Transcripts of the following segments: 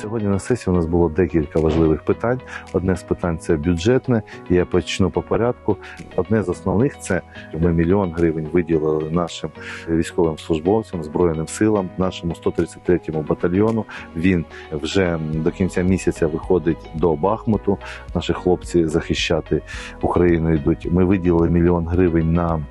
Сьогодні на сесії у нас було декілька важливих питань. Одне з питань це бюджетне. Я почну по порядку. Одне з основних це ми мільйон гривень виділили нашим військовим службовцям, збройним силам, нашому 133-му батальйону. Він вже до кінця місяця виходить до Бахмуту. Наші хлопці захищати Україну йдуть. Ми виділили мільйон гривень на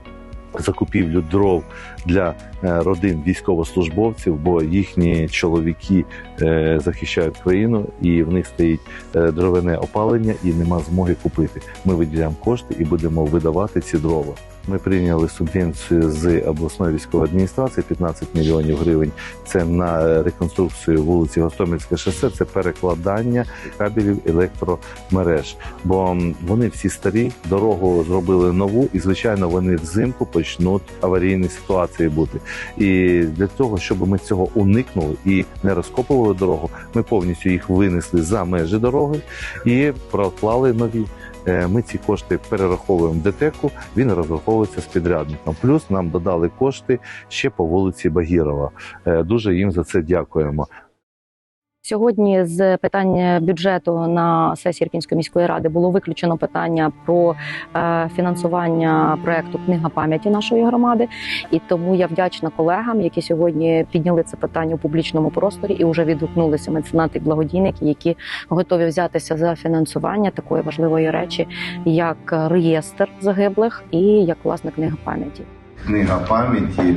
закупівлю дров для е, родин військовослужбовців, бо їхні чоловіки е, захищають країну, і в них стоїть е, дровяне опалення, і нема змоги купити. Ми виділяємо кошти і будемо видавати ці дрова. Ми прийняли субвенцію з обласної військової адміністрації 15 мільйонів гривень. Це на реконструкцію вулиці Гостомельське шосе, це перекладання кабелів електромереж. Бо вони всі старі, дорогу зробили нову, і звичайно вони взимку почнуть аварійні ситуації бути. І для того, щоб ми цього уникнули і не розкопували дорогу, ми повністю їх винесли за межі дороги і проклали нові. Е, Ми ці кошти перераховуємо ДТЕКу, він розраховується з підрядником. Плюс нам додали кошти ще по вулиці Багірова. Е, Дуже їм за це дякуємо. Сьогодні з питання бюджету на сесії Ірпінської міської ради було виключено питання про е, фінансування проекту Книга пам'яті нашої громади. І тому я вдячна колегам, які сьогодні підняли це питання у публічному просторі і вже відгукнулися меценати і благодійники, які готові взятися за фінансування такої важливої речі, як реєстр загиблих і як власне книга пам'яті. Книга пам'яті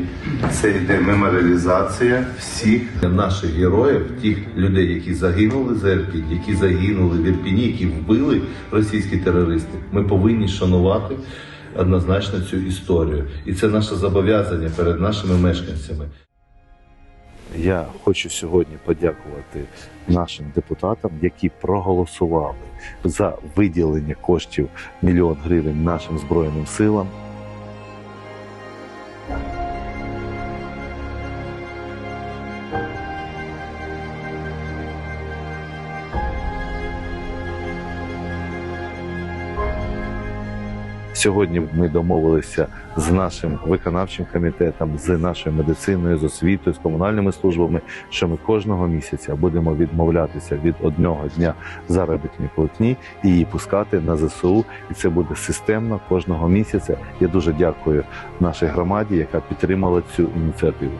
це йде меморіалізація всіх наших героїв, тих людей, які загинули за Ірпінь, які загинули в Ірпіні, які вбили російські терористи. Ми повинні шанувати однозначно цю історію, і це наше зобов'язання перед нашими мешканцями. Я хочу сьогодні подякувати нашим депутатам, які проголосували за виділення коштів мільйон гривень нашим збройним силам. Сьогодні ми домовилися з нашим виконавчим комітетом, з нашою медициною, з освітою, з комунальними службами, що ми кожного місяця будемо відмовлятися від одного дня заробітної платні і її пускати на ЗСУ. І це буде системно кожного місяця. Я дуже дякую нашій громаді, яка підтримала цю ініціативу.